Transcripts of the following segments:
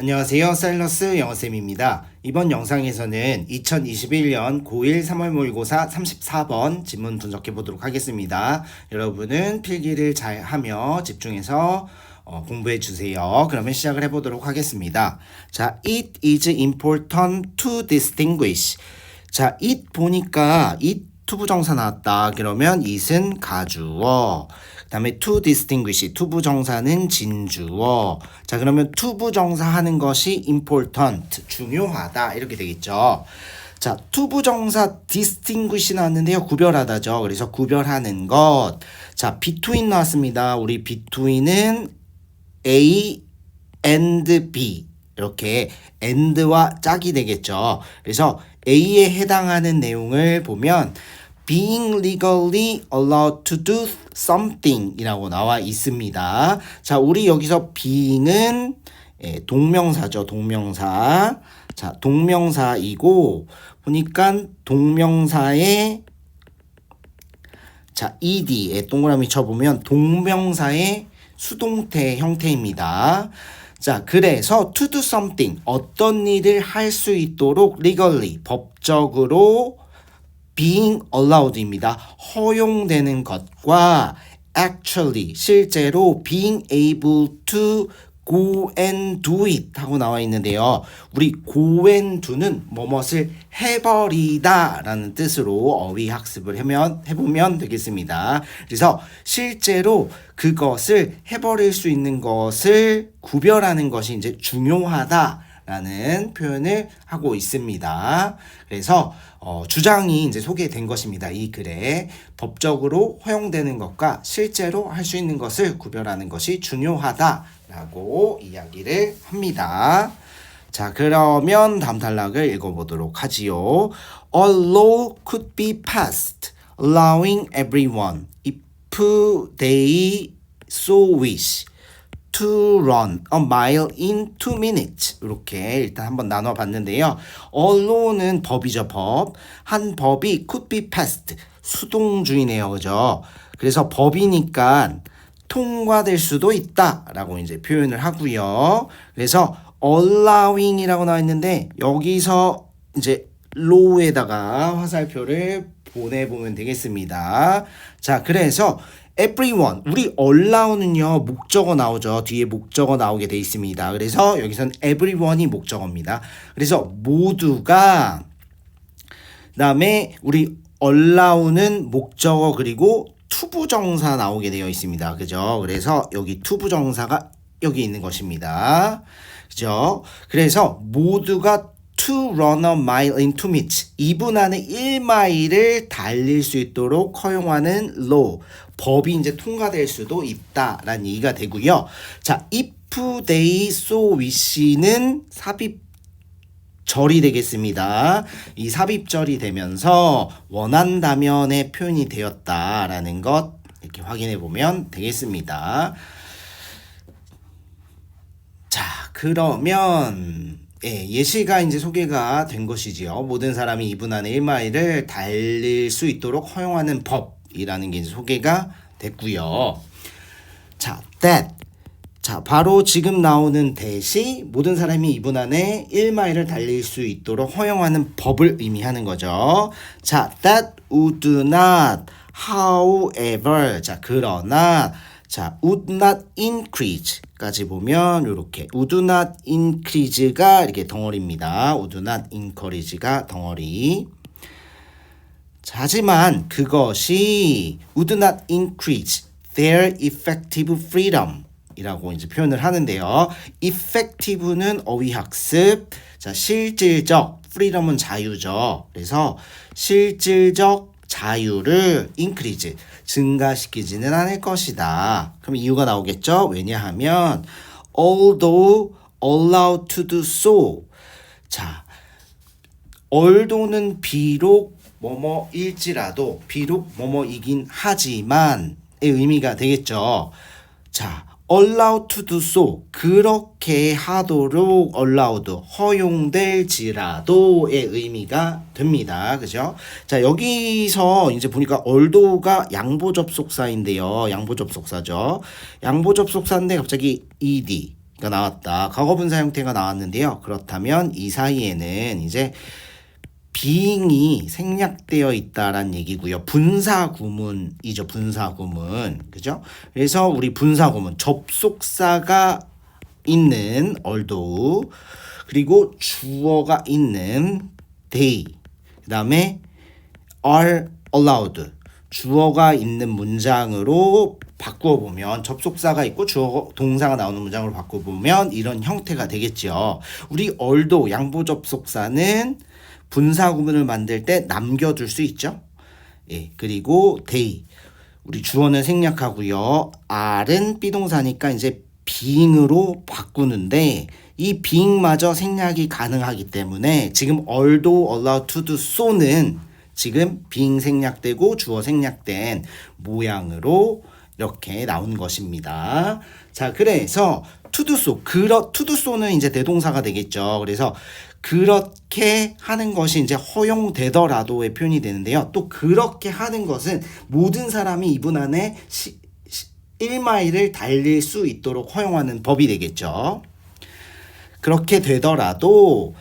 안녕하세요. 사일러스 영어쌤입니다. 이번 영상에서는 2021년 고1 3월 모의고사 34번 지문 분석해 보도록 하겠습니다. 여러분은 필기를 잘 하며 집중해서 어, 공부해 주세요. 그러면 시작을 해 보도록 하겠습니다. 자, it is important to distinguish. 자, it 보니까 it 투부정사 나왔다. 그러면 it은 가주어. 그다음에 to distinguish 투부정사는 진주어. 자, 그러면 투부정사 하는 것이 important 중요하다. 이렇게 되겠죠. 자, 투부정사 distinguish 나왔는데요. 구별하다죠. 그래서 구별하는 것. 자, between 나왔습니다. 우리 between은 A and B 이렇게 and와 짝이 되겠죠. 그래서 A에 해당하는 내용을 보면 being legally allowed to do something 이라고 나와 있습니다. 자, 우리 여기서 being은 예, 동명사죠. 동명사. 자, 동명사이고 보니까 동명사의 자, ed에 동그라미 쳐보면 동명사의 수동태 형태입니다. 자, 그래서 to do something 어떤 일을 할 수 있도록 legally 법적으로 being allowed입니다. 허용되는 것과 actually 실제로 being able to go and do it 하고 나와 있는데요. 우리 go and do는 뭐뭇을 해버리다 라는 뜻으로 어휘 학습을 하면, 해보면 되겠습니다. 그래서 실제로 그것을 해버릴 수 있는 것을 구별하는 것이 이제 중요하다. 라는 표현을 하고 있습니다. 그래서 어, 주장이 이제 소개된 것입니다. 이 글에 법적으로 허용되는 것과 실제로 할 수 있는 것을 구별하는 것이 중요하다라고 이야기를 합니다. 자, 그러면 다음 단락을 읽어보도록 하지요. A law could be passed allowing everyone if they so wish to run a mile in two minutes. 이렇게 일단 한번 나눠 봤는데요. 언론은 법이죠, 법. 한 법이 could be passed. 수동주의네요, 그죠? 그래서 법이니까 통과될 수도 있다라고 이제 표현을 하고요. 그래서 allowing이라고 나와 있는데 여기서 이제 law에다가 화살표를 보내보면 되겠습니다. 자, 그래서 everyone. 우리 allow는요 목적어 나오죠. 뒤에 목적어 나오게 돼 있습니다. 그래서 여기선 everyone이 목적어입니다. 그래서 모두가 그다음에 우리 allow는 목적어 그리고 투부정사 나오게 되어 있습니다. 그죠? 그래서 여기 투부정사가 여기 있는 것입니다. 그죠? 그래서 모두가 to run a mile in two minutes. 2분 안에 1마일을 달릴 수 있도록 허용하는 law. 법이 이제 통과될 수도 있다라는 얘기가 되고요. 자, if they so wish는 삽입 절이 되겠습니다. 이 삽입절이 되면서 원한다면의 표현이 되었다라는 것 이렇게 확인해 보면 되겠습니다. 자, 그러면 예, 예시가 이제 소개가 된 것이지요. 모든 사람이 2분 안에 1마일을 달릴 수 있도록 허용하는 법 이라는 게 소개가 됐고요. 자, that. 자, 바로 지금 나오는 that이 모든 사람이 2분 안에 1마일을 달릴 수 있도록 허용하는 법을 의미하는 거죠. 자, that would not, however. 자, 그러나 자, would not increase까지 보면 이렇게 would not increase가 이렇게 덩어리입니다. would not encourage가 덩어리. 자, 하지만 그것이 would not increase their effective freedom 이라고 이제 표현을 하는데요. effective는 어휘 학습. 자, 실질적 freedom은 자유죠. 그래서 실질적 자유를 increase 증가시키지는 않을 것이다. 그럼 이유가 나오겠죠? 왜냐하면 although allowed to do so. 자, although는 비록 뭐뭐일지라도 비록 뭐뭐이긴 하지만의 의미가 되겠죠. 자, allowed to do so 그렇게 하도록 allowed 허용될지라도의 의미가 됩니다. 그죠? 자, 여기서 이제 보니까 although가 양보 접속사인데요. 양보 접속사죠. 양보 접속사인데 갑자기 ed 나왔다. 과거 분사 형태가 나왔는데요. 그렇다면 이 사이에는 이제 being이 생략되어 있다란 얘기고요. 분사 구문이죠. 분사 구문. 그죠? 그래서 우리 분사 구문 접속사가 있는 although 그리고 주어가 있는 they 그다음에 are allowed 주어가 있는 문장으로 바꾸어 보면 접속사가 있고 주어 동사가 나오는 문장으로 바꾸어 보면 이런 형태가 되겠죠. 우리 얼도 양보 접속사는 분사 구문을 만들 때 남겨둘 수 있죠. 예, 그리고 they 우리 주어는 생략하고요. are은 비동사니까 이제 being으로 바꾸는데 이 being마저 생략이 가능하기 때문에 지금 although allowed to do so는 지금 being 생략되고 주어 생략된 모양으로 이렇게 나온 것입니다. 자, 그래서 to do so, 그렇 to do so는 이제 대동사가 되겠죠. 그래서 그렇게 하는 것이 이제 허용되더라도의 표현이 되는데요. 또 그렇게 하는 것은 모든 사람이 이분 안에 시, 시, 1마일을 달릴 수 있도록 허용하는 법이 되겠죠. 그렇게 되더라도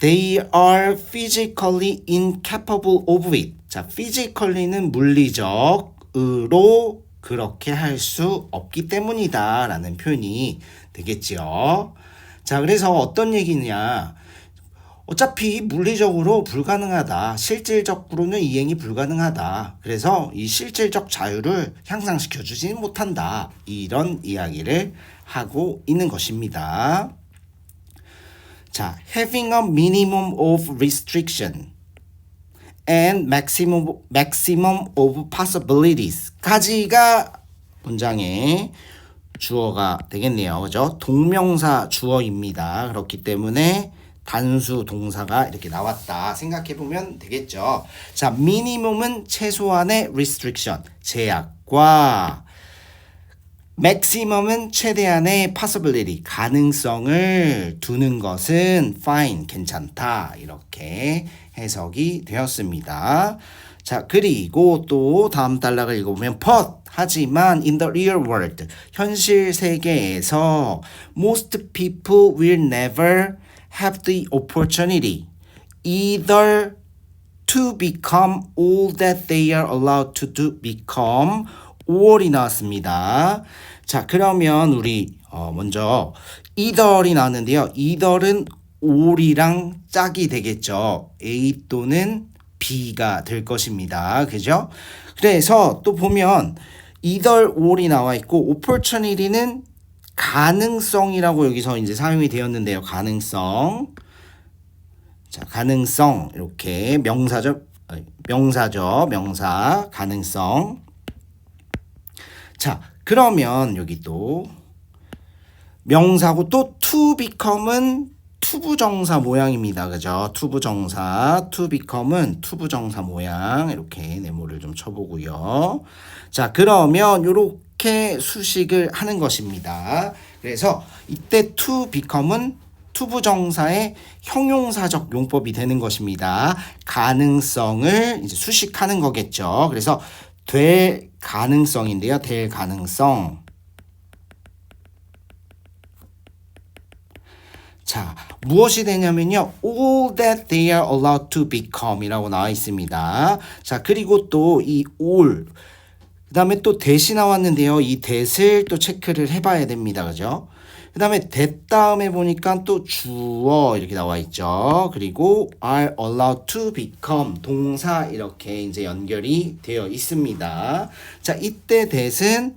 they are physically incapable of it. 자, physically는 물리적으로 그렇게 할 수 없기 때문이다 라는 표현이 되겠지요. 자, 그래서 어떤 얘기냐. 어차피 물리적으로 불가능하다. 실질적으로는 이행이 불가능하다. 그래서 이 실질적 자유를 향상시켜 주지는 못한다. 이런 이야기를 하고 있는 것입니다. 자, having a minimum of restriction and maximum maximum of possibilities 까지가 문장의 주어가 되겠네요. 그죠? 동명사 주어입니다. 그렇기 때문에 단수 동사가 이렇게 나왔다 생각해 보면 되겠죠. 자, minimum은 최소한의 restriction 제약과 maximum은 최대한의 possibility 가능성을 두는 것은 fine 괜찮다 이렇게 해석이 되었습니다. 자 그리고 또 다음 단락을 읽어보면 but 하지만 in the real world 현실 세계에서 most people will never have the opportunity either to become all that they are allowed to do become or이 나왔습니다. 자, 그러면 우리 어, 먼저 either이 나왔는데요. either은 or이랑 짝이 되겠죠. A 또는 B가 될 것입니다. 그죠? 그래서 또 보면 either or이 나와 있고 opportunity는 가능성이라고 여기서 이제 사용이 되었는데요. 가능성. 자, 가능성 이렇게. 아니, 명사죠. 명사 가능성. 자, 그러면 여기 또 명사고 또 to become은 투부정사 모양입니다. 그죠? 투부정사, to become은 투부정사 모양 이렇게 네모를 좀 쳐보고요. 자, 그러면 이렇게 수식을 하는 것입니다. 그래서 이때 to become은 투부정사의 형용사적 용법이 되는 것입니다. 가능성을 이제 수식하는 거겠죠. 그래서 될 가능성인데요. 될 가능성. 자, 무엇이 되냐면요. all that they are allowed to become 이라고 나와 있습니다. 자, 그리고 또 이 all 그 다음에 또 that이 나왔는데요. 이 that을 또 체크를 해봐야 됩니다. 그죠? 그 다음에 that 다음에 보니까 또 주어 이렇게 나와 있죠. 그리고 are allowed to become 동사 이렇게 이제 연결이 되어 있습니다. 자, 이때 that은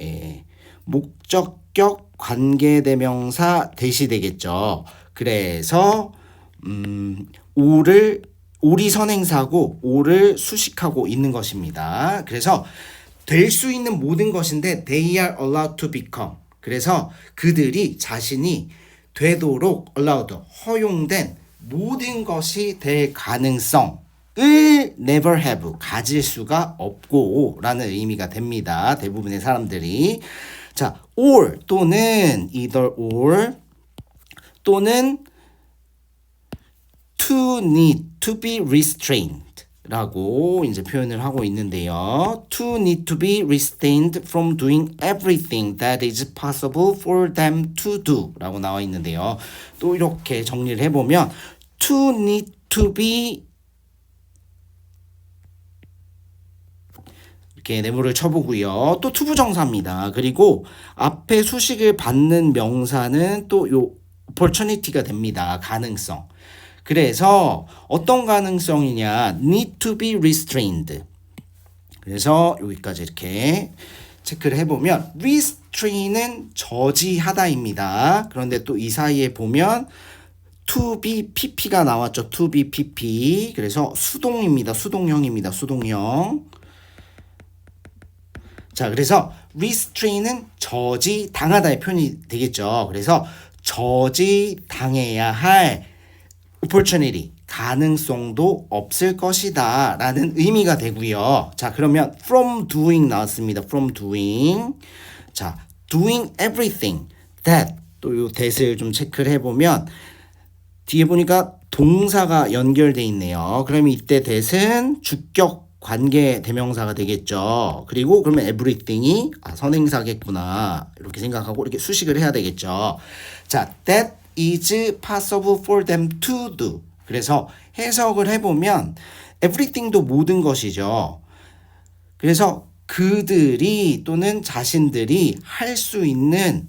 예, 목적격 관계대명사 대시 되겠죠. 그래서 음, 오를 오리 선행사고 오를 수식하고 있는 것입니다. 그래서 될 수 있는 모든 것인데 they are allowed to become. 그래서 그들이 자신이 되도록 allowed 허용된 모든 것이 될 가능성을 never have 가질 수가 없고 라는 의미가 됩니다. 대부분의 사람들이 자 or 또는 either or 또는 to need to be restrained 라고 이제 표현을 하고 있는데요. To need to be restrained from doing everything that is possible for them to do 라고 나와 있는데요. 또 이렇게 정리를 해보면 to need to be 이렇게 네모를 쳐보고요. 또 투부정사입니다. 그리고 앞에 수식을 받는 명사는 또 요 opportunity가 됩니다. 가능성. 그래서 어떤 가능성이냐? need to be restrained. 그래서 여기까지 이렇게 체크를 해보면 restrain은 저지하다입니다. 그런데 또 이 사이에 보면 to be pp가 나왔죠. to be pp. 그래서 수동입니다. 수동형입니다. 수동형. 자, 그래서 restrain은 저지 당하다의 표현이 되겠죠. 그래서 저지 당해야 할 opportunity 가능성도 없을 것이다 라는 의미가 되고요. 자, 그러면 from doing 나왔습니다. from doing. 자, doing everything that 또요 that을 좀 체크를 해 보면 뒤에 보니까 동사가 연결돼 있네요. 그러면 이때 that은 주격 관계 대명사가 되겠죠. 그리고 그러면 everything이 아, 선행사겠구나. 이렇게 생각하고 이렇게 수식을 해야 되겠죠. 자, that is possible for them to do. 그래서 해석을 해보면 everything도 모든 것이죠. 그래서 그들이 또는 자신들이 할 수 있는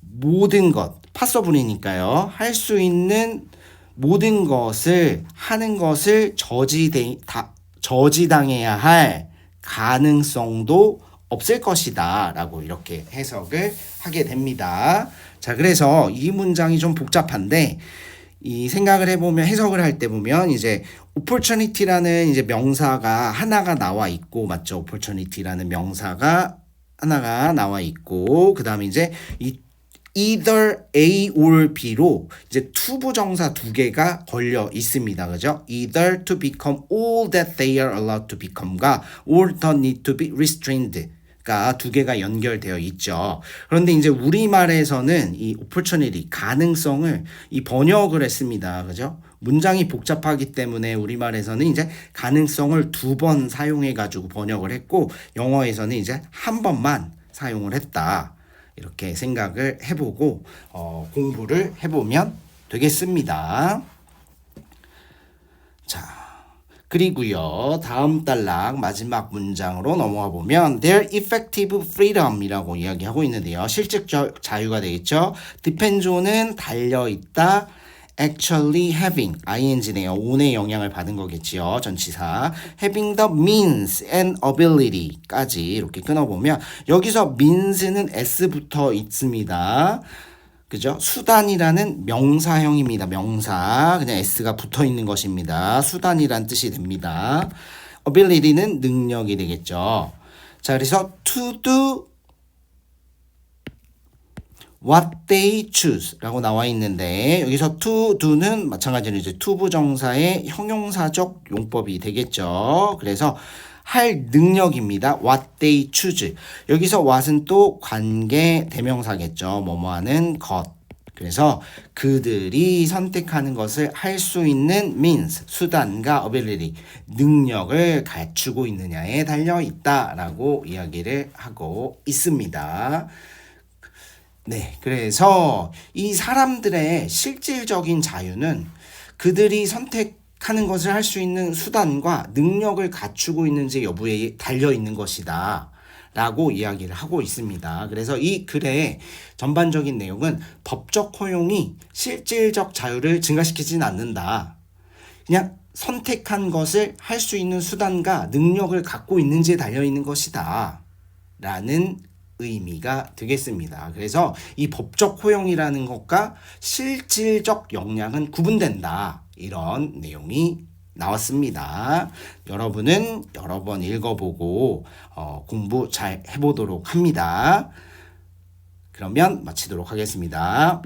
모든 것, 파서블이니까요. 할 수 있는 모든 것을 하는 것을 저지대, 다, 저지당해야 할 가능성도 없을 것이다. 라고 이렇게 해석을 하게 됩니다. 자, 그래서 이 문장이 좀 복잡한데, 이 생각을 해보면 해석을 할 때 보면 이제 opportunity라는 이제 명사가 하나가 나와 있고 맞죠? opportunity라는 명사가 하나가 나와 있고 그 다음에 이제 이 either A or B로 이제 투부정사 두 개가 걸려 있습니다. 그죠? either to become all that they are allowed to become가 or the need to be restrained 가 두 개가 연결되어 있죠. 그런데 이제 우리말에서는 이 opportunity 가능성을 이 번역을 했습니다. 그죠? 문장이 복잡하기 때문에 우리말에서는 이제 가능성을 두 번 사용해 가지고 번역을 했고 영어에서는 이제 한 번만 사용을 했다. 이렇게 생각을 해보고 어, 공부를 해보면 되겠습니다. 자, 그리고요 다음 단락 마지막 문장으로 넘어가 보면 their effective freedom이라고 이야기하고 있는데요 실질 자유가 되겠죠. depends on은 달려 있다. actually having ing네요. on의 영향을 받은 거겠지요. 전치사 having the means and ability까지 이렇게 끊어보면 여기서 means는 s 붙어 있습니다. 그죠? 수단이라는 명사형입니다. 명사. 그냥 s가 붙어 있는 것입니다. 수단이란 뜻이 됩니다. ability는 능력이 되겠죠. 자, 그래서 to do what they choose 라고 나와 있는데 여기서 to do는 마찬가지로 이제 to 부정사의 형용사적 용법이 되겠죠. 그래서 할 능력입니다. what they choose. 여기서 what은 또 관계 대명사겠죠. 뭐뭐 하는 것. 그래서 그들이 선택하는 것을 할 수 있는 means, 수단과 ability, 능력을 갖추고 있느냐에 달려 있다라고 이야기를 하고 있습니다. 네, 그래서 이 사람들의 실질적인 자유는 그들이 선택 하는 것을 할 수 있는 수단과 능력을 갖추고 있는지 여부에 달려 있는 것이다. 라고 이야기를 하고 있습니다. 그래서 이 글의 전반적인 내용은 법적 허용이 실질적 자유를 증가시키진 않는다. 그냥 선택한 것을 할 수 있는 수단과 능력을 갖고 있는지에 달려 있는 것이다. 라는 의미가 되겠습니다. 그래서 이 법적 허용이라는 것과 실질적 역량은 구분된다. 이런 내용이 나왔습니다. 여러분은 여러 번 읽어보고 어, 공부 잘 해보도록 합니다. 그러면 마치도록 하겠습니다.